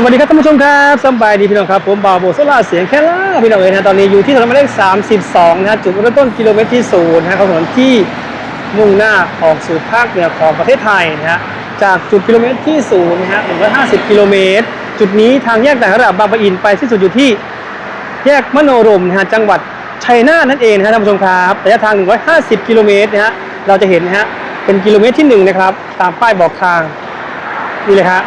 สวัสดีครับท่านผู้ชมครับสบายดีพี่น้องครับ ผมบ่าวโบโซล่าเสียงแค่ล่าพี่น้องเอ๋นะตอนนี้อยู่ที่ถนนหมายเลข 32 นะฮะจุดเริ่มต้นกิโลเมตรที่ศูนย์นะฮะของถนนที่มุ่งหน้าออกสู่ภาคเหนือของประเทศไทยนะฮะจากจุดกิโลเมตรที่ศูนย์นะฮะ150 กิโลเมตร จุดนี้ทางแยกต่างระดับบางปะอินไปที่สุดอยู่ที่แยกมโนรมนะฮะจังหวัดชัยนาทนั่นเองนะฮะท่านผู้ชมครับระยะทาง 150 กิโลเมตรนะฮะเราจะเห็นนะฮะเป็นกิโลเมตรที่หนึ่งนะครับตามป้ายบอกทางนี่เลยครับ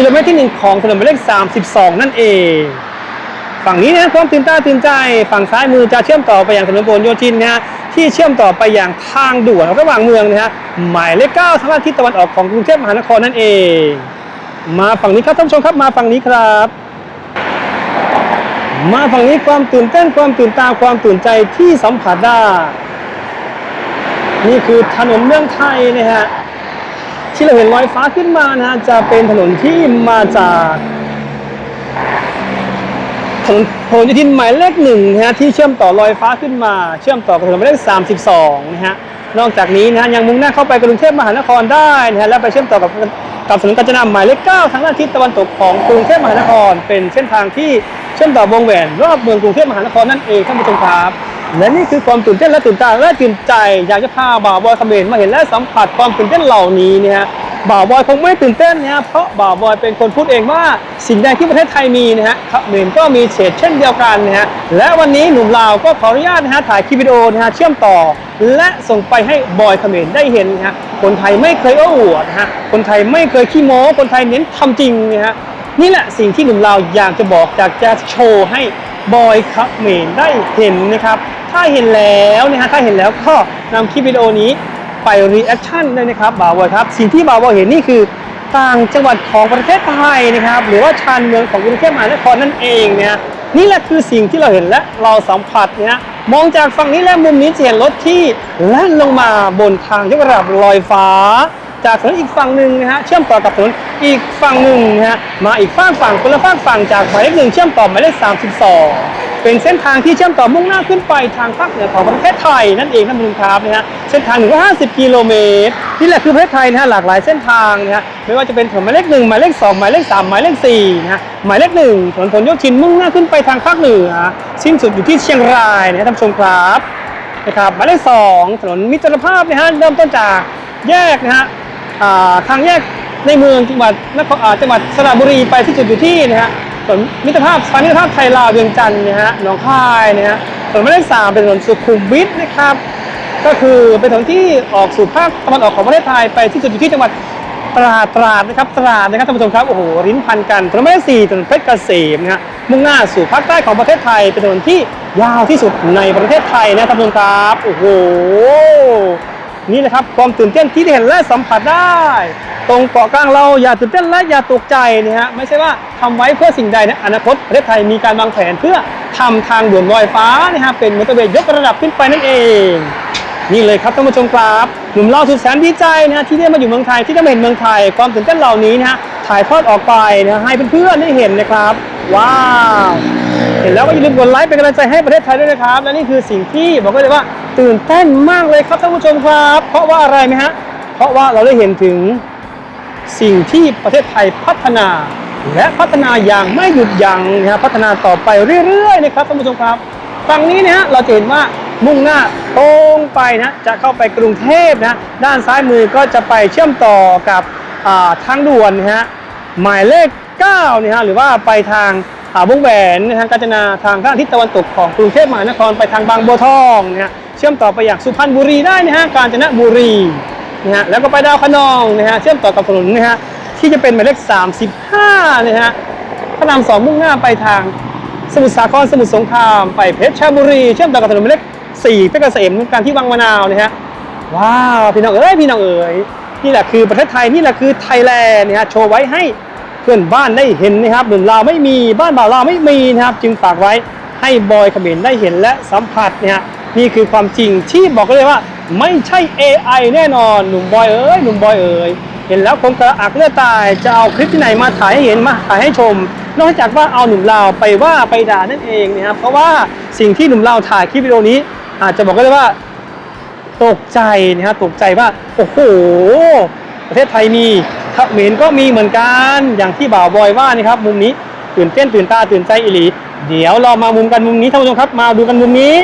กิโลเมตรที่หนึ่งของถนนหมายเลข 32 นั่นเอง ฝั่งนี้นะความตื่นตาตื่นใจ ฝั่งซ้ายมือจะเชื่อมต่อไปอยังถนนพหลโยธินนะฮะที่เชื่อมต่อไปอยังทางด่วนระหว่างเมืองนะฮะหมายเลข9ทางด้านทิศตะวันออกของกรุงเทพมหานครนั่นเอง มาฝั่งนี้ครับท่านผู้ชมครับมาฝั่งนี้ครับมาฝั่งนี้ความตื่นเต้นความตื่นตาความตื่นใจที่สัมผัสได้ นี่คือถนนเมืองไทยนะฮะ ที่เราเห็นลอยฟ้าขึ้นมานะฮะจะเป็นถนนที่มาจากถนนพหลโยธินหมายเลขหนึ่งนะฮะที่เชื่อมต่อลอยฟ้าขึ้นมา เชื่อมต่อกับถนนหมายเลข32นะฮะนอกจากนี้นะฮะยังมุ่งหน้าเข้าไปกรุงเทพมหานครได้นะฮะแล้วไปเชื่อมต่อกับกับถนนกาญจนาหมายเลข9ทางด้านทิศตะวันตกของกรุงเทพมหานคร เป็นเส้นทางที่เชื่อมต่อวงแหวนรอบเมืองกรุงเทพมหานครนั่นเองท่านผู้ชมครับ และนี่คือความตื่นเต้นและตื่นตาและตื่นใจอยากจะพาบ่าวบอยเขมรมาเห็นและสัมผัสความตื่นเต้นเหล่านี้เนี่ยฮะบ่าวบอยคงไม่ตื่นเต้นนะฮะเพราะบ่าวบอยเป็นคนพูดเองว่าสิ่งใดที่ประเทศไทยมีนะฮะเขมรก็มีเฉดเช่นเดียวกันนะฮะและวันนี้หนุ่มลาวก็ขออนุญาตนะฮะถ่ายคลิปวิดีโอนะฮะเชื่อมต่อ และส่งไปให้บอยเขมรได้เห็นนะฮะคนไทยไม่เคยโอ้อวดนะฮะคนไทยไม่เคยขี้โม้ คนไทยเน้นทำจริงนะฮะนี่แหละสิ่งที่หนุ่มลาวอยากจะบอกอยากจะโชว์ให้บอยครับเมนได้เห็นนะครับ ถ้าเห็นแล้วนะฮะถ้าเห็นแล้วก็นำคลิปวิดีโอนี้ไปรีแอคชั่นเลยนะครับบ่าวบอยครับ สิ่งที่บ่าวบอยเห็นนี่คือต่างจังหวัดของประเทศไทยนะครับหรือว่าชานเมืองของกรุงเทพมหานครนั่นเองเนะฮะนี่แหละคือสิ่งที่เราเห็นและเราสัมผัสเนะฮะมองจากฝั่งนี้และมุมนี้จะเห็นรถที่แล่นลงมาบนทางยกระดับลอยฟ้า จากถนนอีกฝั่งหนึ่งนะฮะเชื่อมต่อกับถนนอีกฝั่งหนึ่งนะฮะมาอีกฝั่งฝั่งคนละฝั่งฝั่งจากหมายเลขหนึ่งเชื่อมต่อหมายเลข32 เป็นเส้นทางที่เชื่อมต่อมุ่งหน้าขึ้นไปทางภาคเหนือของประเทศไทยนั่นเองท่านผู้ชมครับนะฮะเส้นทาง150กิโลเมตรนี่แหละคือประเทศไทยนะฮะหลากหลายเส้นทางนะฮะไม่ว่าจะเป็นถนนหมายเลขหนึ่งหมายเลขสองหมายเลขสามหมายเลขสี่นะฮะหมายเลขหนึ่งถนนพลโยธินมุ่งหน้าขึ้นไปทางภาคเหนือ สิ้นสุดอยู่ที่เชียงรายนะฮะท่านผู้ชมครับนะครับหมายเลขสองถนนมิตรภาพนะฮะเริ่มต้นจากแยกนะฮะทางแยกในเมืองจังหวัดนครจังหวัดสระบุรีไปที่จุดอยู่ที่นะฮะ ถนนมิตรภาพสายมิตรภาพไทยลาวเวียงจันทร์นะฮะหนองคายนะฮะถนนหมายเลขสามเป็นถนนสุขุมวิทนะครับ ก็คือเป็นถนนที่ออกสู่ภาคตะวันออกของประเทศไทยไปที่จุดอยู่ที่จังหวัดตราดตราดนะครับตราดนะครับท่านผู้ชมครับโอ้โหริ้นพันกันถนนหมายเลขสี่ถนนเพชรเกษมนะฮะมุ่งหน้าสู่ภาคใต้ของประเทศไทย เป็นถนนที่ยาวที่สุดในประเทศไทยนะท่านผู้ชมครับโอ้โหนี่แหละครับความตื่นเต้นที่ได้เห็นและสัมผัสได้ ตรงเกาะกลางเราอย่าตื่นเต้นและอย่าตกใจนะฮะไม่ใช่ว่าทำไว้เพื่อสิ่งใดนะอนาคตประเทศไทยมีการวางแผนเพื่อทำทางด่วนลอยฟ้านะฮะเป็นมอเตอร์เวย์ยกระดับขึ้นไปนั่นเอง นี่เลยครับท่านผู้ชมครับหนุ่มเราสุดแสนดีใจนะที่ได้มาอยู่เมืองไทยที่ได้มาเห็นเมืองไทย ความตื่นเต้นเหล่านี้นะฮะถ่ายทอดออกไปนะให้เพื่อนๆได้เห็นนะครับ ว้าวเห็นแล้วก็อย่าลืมกดไลค์เป็นกำลังใจให้ประเทศไทยด้วยนะครับ และนี่คือสิ่งที่บอกเลยว่าตื่นเต้นมากเลยครับท่านผู้ชมครับ เพราะว่าอะไรไหมฮะเพราะว่าเราได้เห็นถึง สิ่งที่ประเทศไทยพัฒนา และพัฒนาอย่างไม่หยุดยั้งนะพัฒนาต่อไปเรื่อยๆนะครับท่านผู้ชมครับฝั่งนี้นะฮะเราจะเห็นว่ามุ่งหน้าตรงไปนะจะเข้าไปกรุงเทพนะด้านซ้ายมือก็จะไปเชื่อมต่อกับาทางด่วนนะฮะหมายเลข9นะฮะหรือว่าไปทางาวงแหวนนะฮะกาญจนาทางข้างทิศตะวันตกของกรุงเทพมหานครไปทางบางบัวทองนะฮะเชื่อมต่อไปอย่างสุพรรณบุรีได้นะฮะกาญจนบุรี นะฮะแล้วก็ไปดาวคะนองนะฮะเชื่อมต่อกับถนนนะฮะที่จะเป็นหมายเลข 35นะฮะพระรามสองมุ่งหน้าไปทางสมุทรสาครสมุทรสงครามไปเพชรบุรี เชื่อมต่อกับถนนหมายเลข4เพชรเกษมการที่วังมะนาวนะฮะว้าวพี่น้องเอ้ยพี่น้องเอ๋ยนี่แหละคือประเทศไทยนี่แหละคือไทยแลนด์นะฮะโชว์ไว้ให้เพื่อนบ้านได้เห็นนะครับหนุ่มลาวไม่มีบ้านบ่าวลาวไม่มีนะครับ จึงฝากไว้ให้บอยขมรได้เห็นและสัมผัสนะฮะนี่คือความจริงที่บอกเลยว่า ไม่ใช่ AI แน่นอนหนุ่มบอยเอ๋ยหนุ่มบอยเอ๋ยเห็นแล้วคงกระอักเลือดตายจะเอาคลิปที่ไหนมาถ่ายให้เห็นมาถ่ายให้ชม นอกจากว่าเอาหนุ่มลาวไปว่าไปด่านั่นเองนะครับเพราะว่าสิ่งที่หนุ่มลาวถ่ายคลิปวิดีโอนี้ อาจจะบอกก็ได้ว่าตกใจนะฮะตกใจว่าโอ้โห ประเทศไทยมีเขมรก็มีเหมือนกันอย่างที่บ่าวบอยว่านี่ครับมุมนี้ตื่นเต้นตื่นตาตื่นใจอีหลีเดี๋ยวเรามามุมกันมุมนี้ท่านผู้ชมครับ มาดูกันมุมนี้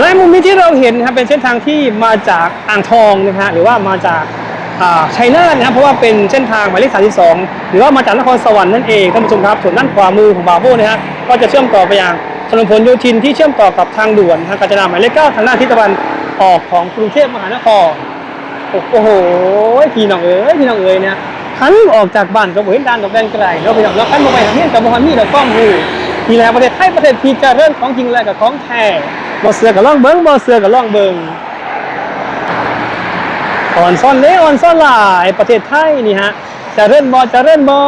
และมุมนี้ที่เราเห็นครับเป็นเส้นทางที่มาจากอ่างทองนะฮะหรือว่ามาจากชัยนาทนะครับเพราะว่าเป็นเส้นทางหมายเลข32 หรือว่ามาจากนครสวรรค์นั่นเองท่านผู้ชมครับส่วนด้านขวามือของบาโบนะฮะก็จะเชื่อมต่อไปยังถนนพหลโยธินที่เชื่อมต่อกับทางด่วนทางกาญจนาหมายเลขเก้าทางด้าทิศตะวันออกของกรุงเทพมหานครโอ้โหพี่น้องเอ๋ยพี่น้องเอ๋ยเนี่ยขันออกจากบ้านก็เห็นด้านดอกแดนไกลแล้วพี่น้องแล้วขันมาไปทางนี้กับบ่ฮันนี่ดอกฟ้องหูนี่แหละประเทศไทยประเทศที่เจะเริ่ของจริงแหละกับของแท้ บ่เสือกับล่องเบิงบ่เสือกับล่องเบิงอ่อนซ่อนเละอ่อนซ่อนหลายประเทศไทยนี่ฮะจะเริ่บ่เจะเริ่บ่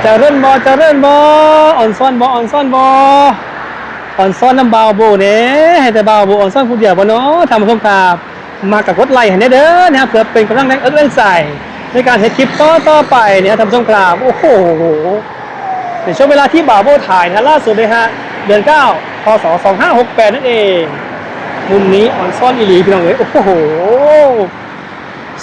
เจะเริ่บ่เจะเริ่บ่อ่อนซ่อนบ่อ่อนซ่อนบ่ออนซ่อนน้ำเบาโบเนี่ยให้แต่เบาโบออนซ่อนผู้เดียวบ่เนาะทำสงครามมากับกดไลค์ให้แน่เด้อนะครับเพื่อเป็นกำลังแรงเอิ้นแรงใจในการเฮ็ดคลิปต่อต่อไปเนี่ยทำสงครามโอ้โห ในช่วงเวลาที่บาวโบถ่ายนะล่าสุดเลยฮะเดือน9พศ2568 นั่นเองมุมนี้ออนซ่อนอีหลีพี่น้องเอ้ยโอ้โห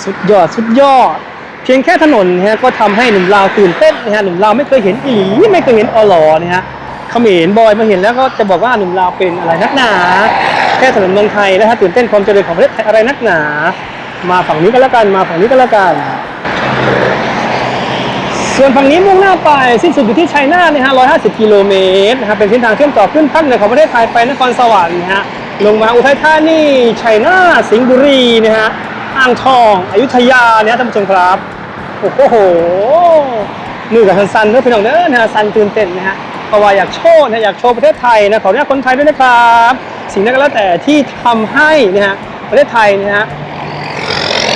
สุดยอดสุดยอด เพียงแค่ถนนนะฮะก็ทำให้หนุ่มลาวตื่นเต้นนะฮะหนุ่มลาวไม่เคยเห็นอีหลีไม่เคยเห็นอลอนะฮะเขมรบอยมาเห็นแล้วก็จะบอกว่าหนุ่มลาวเป็นอะไรนักหนา แค่ถนนเมืองไทยนะฮะตื่นเต้นความเจริญของประเทศไทยอะไรนักหนา มาฝั่งนี้ก็แล้วกันมาฝั่งนี้ก็แล้วกัน ส่วนฝั่งนี้มุ่งหน้าไปสิ้นสุดอยู่ที่ชัยนาทนะฮะ 150 กิโลเมตรนะครับ เป็นเส้นทางเชื่อมต่อขึ้นภาคเหนือของประเทศไทยไปนครสวรรค์นะฮะ ลงมาอุทัยธานี ชัยนาท สิงห์บุรีนะฮะ อ่างทอง อยุธยาเนี่ยท่านผู้ชมครับ โอ้โหมือกับสันๆเนื้อพี่น้องเด้อนะฮะสันตื่นเต้นนะฮะเพราะว่าอยากโชว์นะอยากโชว์ประเทศไทยนะขออนุญาตคนไทยด้วยนะครับ สิ่งนั้นก็แล้วแต่ที่ทำให้นะฮะประเทศไทยนะฮะ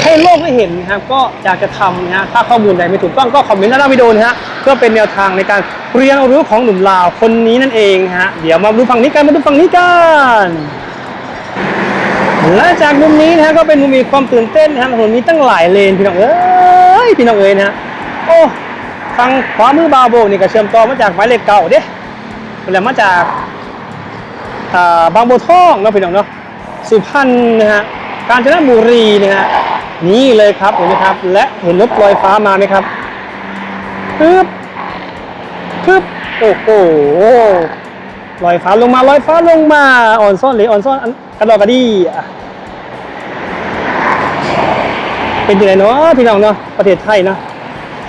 ให้โลกได้เห็นนะครับก็อยากจะทำนะฮะถ้าข้อมูลใดไม่ถูกต้องก็คอมเมนต์ใต้วิดีโอนะฮะเพื่อเป็นแนวทางในการเรียนรู้ของหนุ่มลาวคนนี้นั่นเองนะฮะเดี๋ยวมาดูฝั่งนี้กันมาดูฝั่งนี้กันและจากมุมนี้นะฮะก็เป็นมุมมีความตื่นเต้นนะฮะถนนนี้ตั้งหลายเลนพี่น้องเอ้ยพี่น้องเอ้ยนะฮะโอ้ทางขวามือบาโบนี่ก็เชื่อมต่อมาจากหมายเลขเก่าเด้แล้วมาจากอ่าบางบัวทองเนาะพี่น้องเนาะสุพรรณนะฮะกาญจนบุรีนะฮะ นี่เลยครับเห็นไหมครับ และเห็นรถลอยฟ้ามาไหมครับปึ๊บปึ๊บโอ้โหลอยฟ้าลงมาลอยฟ้าลงมาอ่อนซ่อนหรืออ่อนซ่อนกระดอกกระดี่อะเป็นยังไงเนาะพี่น้องเนาะประเทศไทยเนาะ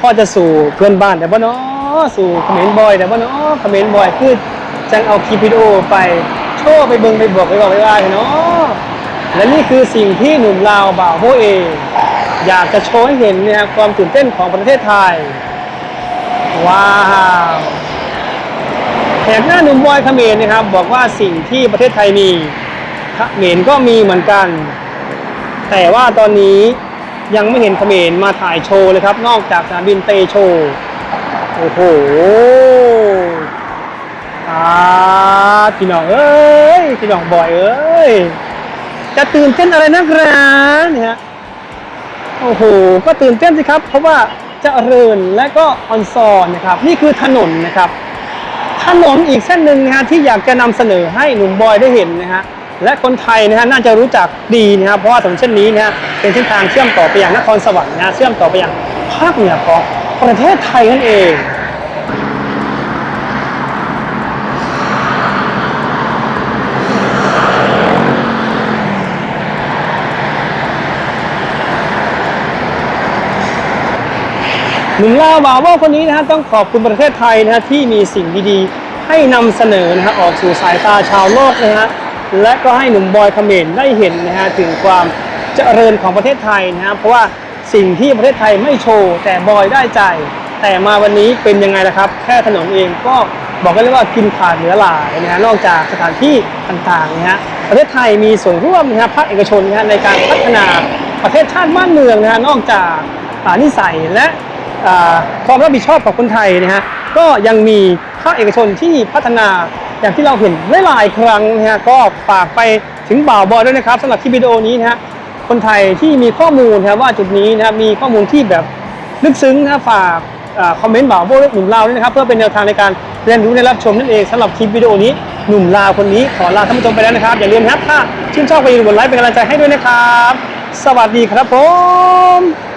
พ่อจะสู่เพื่อนบ้านแต่บ่เนาะสู่คอมเขมรบอยแต่บ่เนาะเขมรบอยคือจังเอาคลิปวิดีโอไปโชว์ไปเบิ่งไปบอกไปบอกไปว่าเนาะ และนี่คือสิ่งที่หนุ่มลาวบ่าวโฮเองอยากจะโชว์ให้เห็นนะครับความตื่นเต้นของประเทศไทย ว้าวแขกหน้าหนุ่มบอยเขมรนะครับ บอกว่าสิ่งที่ประเทศไทยมีเขมรก็มีเหมือนกัน แต่ว่าตอนนี้ยังไม่เห็นเขมรมาถ่ายโชว์เลยครับ นอกจากสนามบินเตโชว์โอ้โหอาพี่น้องเอ้ยพี่น้องบอยเอ้ย จะตื่นเต้นอะไรนักหนาเนี่ยโอ้โห ก็ตื่นเต้นสิครับ เพราะว่าจะเริญและก็ออนซอนนะครับ นี่คือถนนนะครับ ถนนอีกเส้นหนึ่งนะฮะที่อยากจะนำเสนอให้หนุ่มบอยได้เห็นนะฮะและคนไทยนะฮะน่าจะรู้จักดีนะครับเพราะว่าถนนเส้นนี้นะฮะเป็นเส้นทางเชื่อมต่อไปยังนครสวรรค์นะฮะเชื่อมต่อไปยังภาคเหนือของประเทศไทยนั่นเอง หนุ่มลาวบ่าวว่าคนนี้นะฮะต้องขอบคุณประเทศไทยนะฮะที่มีสิ่งดีๆ ให้นำเสนอนะฮะออกสู่สายตาชาวโลกนะฮะและก็ให้หนุ่มบอยเขมรได้เห็นนะฮะถึงความเจริญของประเทศไทยนะฮะเพราะว่าสิ่งที่ประเทศไทยไม่โชว์ แต่บอยได้ใจ แต่มาวันนี้เป็นยังไงล่ะครับ แค่ถนนเองก็บอกกันเลยว่ากินขาดเหลือหลายนะฮะนอกจากสถานที่ต่างๆนะฮะประเทศไทยมีส่วนร่วมนะฮะภาคเอกชนนะฮะในการพัฒนาประเทศชาติบ้านเมืองนะฮะนอกจากอานิสัยและ ความรับผิดชอบของคนไทยนะฮะก็ยังมีภาคเอกชนที่พัฒนาอย่างที่เราเห็นหลายๆครั้งนะฮะก็ฝากไปถึงบ่าวบอยด้วยนะครับสำหรับคลิปวิดีโอนี้นะฮะคนไทยที่มีข้อมูลนะว่าจุดนี้นะมีข้อมูลที่แบบลึกซึ้งนะฝากอคอมเมนต์บ่าวบอยหนุ่มลาวด้วยนะครับเพื่อเป็นแนวทางในการเรียนรู้ในรับชมนั่นเองสำหรับคลิปวิดีโอนี้หนุ่มลาวคนนี้ขอลาท่านผู้ชมไปแล้วนะครับ อย่าลืมนะครับถ้าชื่นชอบก็อย่าลืมกดไลค์เป็นกำลังใจให้ด้วยนะครับ สวัสดีครับผม